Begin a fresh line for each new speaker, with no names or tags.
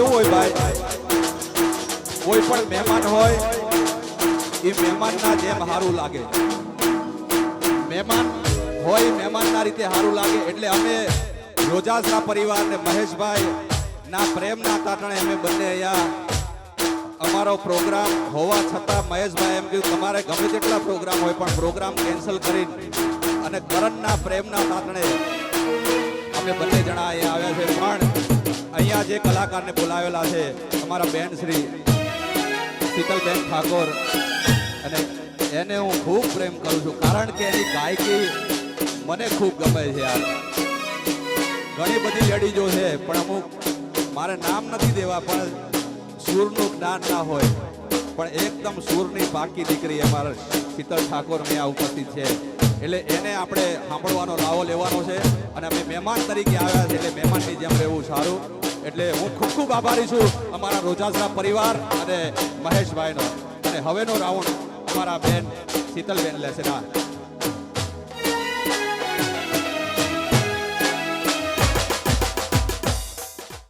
કેવું હોય ભાઈ. કોઈ પણ મહેમાન હોય, એ મહેમાનના જેમ સારું લાગે. મહેમાન હોય મહેમાનના રીતે સારું લાગે. એટલે અમે રોજાસના પરિવાર ને મહેશભાઈ ના પ્રેમના કારણે અમે બંને અહીંયા અમારો પ્રોગ્રામ હોવા છતાં મહેશભાઈ એમ કહ્યું, તમારે ગમે તેટલા પ્રોગ્રામ હોય, પણ પ્રોગ્રામ કેન્સલ કરીને અને કરણના પ્રેમના તાતણે અમે બંને જણા અહીંયા આવ્યા છે. પણ અહીંયા જે કલાકારને બોલાવેલા છે, અમારા બેન શ્રી શીતલબેન ઠાકોર. અને એને હું ખૂબ પ્રેમ કરું છું, કારણ કે એની ગાયકી મને ખૂબ ગમે છે યાર. ઘણી બધી લેડીઝો છે, પણ અમુક મારે નામ નથી દેવા, પણ સૂરનું જ્ઞાન ના હોય. પણ એકદમ સૂરની પાકી દીકરી અમારા શીતલ ઠાકોર અહીંયા ઉપસ્થિત છે. એટલે એને આપણે સાંભળવાનો, લાવો લેવાનો છે. અને અમે મહેમાન તરીકે આવ્યા છે, એટલે મહેમાનની જેમ રહેવું સારું. એટલે હું ખૂબ ખૂબ આભારી છું અમારા રોજાસરા પરિવાર અને મહેશભાઈનો. અને હવેનો રાઉન્ડ અમારા બેન, શીતલબેન લેશે ના